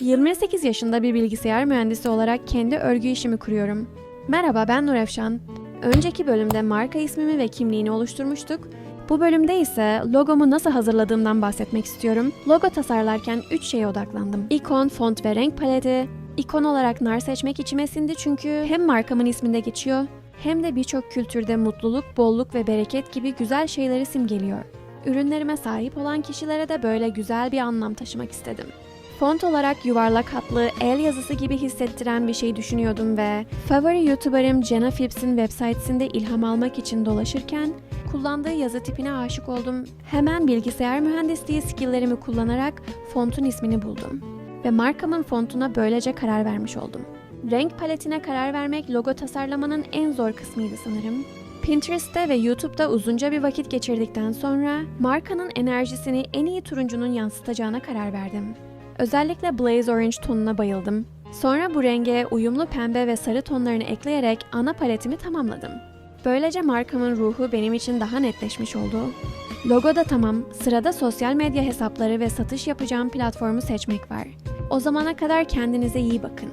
28 yaşında bir bilgisayar mühendisi olarak kendi örgü işimi kuruyorum. Merhaba ben Nur Efşan. Önceki bölümde marka ismimi ve kimliğini oluşturmuştuk. Bu bölümde ise logomu nasıl hazırladığımdan bahsetmek istiyorum. Logo tasarlarken 3 şeye odaklandım. İkon, font ve renk paleti. İkon olarak nar seçmek içime sindi çünkü hem markamın isminde geçiyor hem de birçok kültürde mutluluk, bolluk ve bereket gibi güzel şeyleri simgeliyor. Ürünlerime sahip olan kişilere de böyle güzel bir anlam taşımak istedim. Font olarak yuvarlak hatlı, el yazısı gibi hissettiren bir şey düşünüyordum ve favori YouTuber'ım Jenna Phillips'in web sitesinde ilham almak için dolaşırken kullandığı yazı tipine aşık oldum. Hemen bilgisayar mühendisliği skilllerimi kullanarak fontun ismini buldum. Ve markamın fontuna böylece karar vermiş oldum. Renk paletine karar vermek logo tasarlamanın en zor kısmıydı sanırım. Pinterest'te ve YouTube'da uzunca bir vakit geçirdikten sonra markanın enerjisini en iyi turuncunun yansıtacağına karar verdim. Özellikle Blaze Orange tonuna bayıldım. Sonra bu renge uyumlu pembe ve sarı tonlarını ekleyerek ana paletimi tamamladım. Böylece markamın ruhu benim için daha netleşmiş oldu. Logo da tamam, sırada sosyal medya hesapları ve satış yapacağım platformu seçmek var. O zamana kadar kendinize iyi bakın.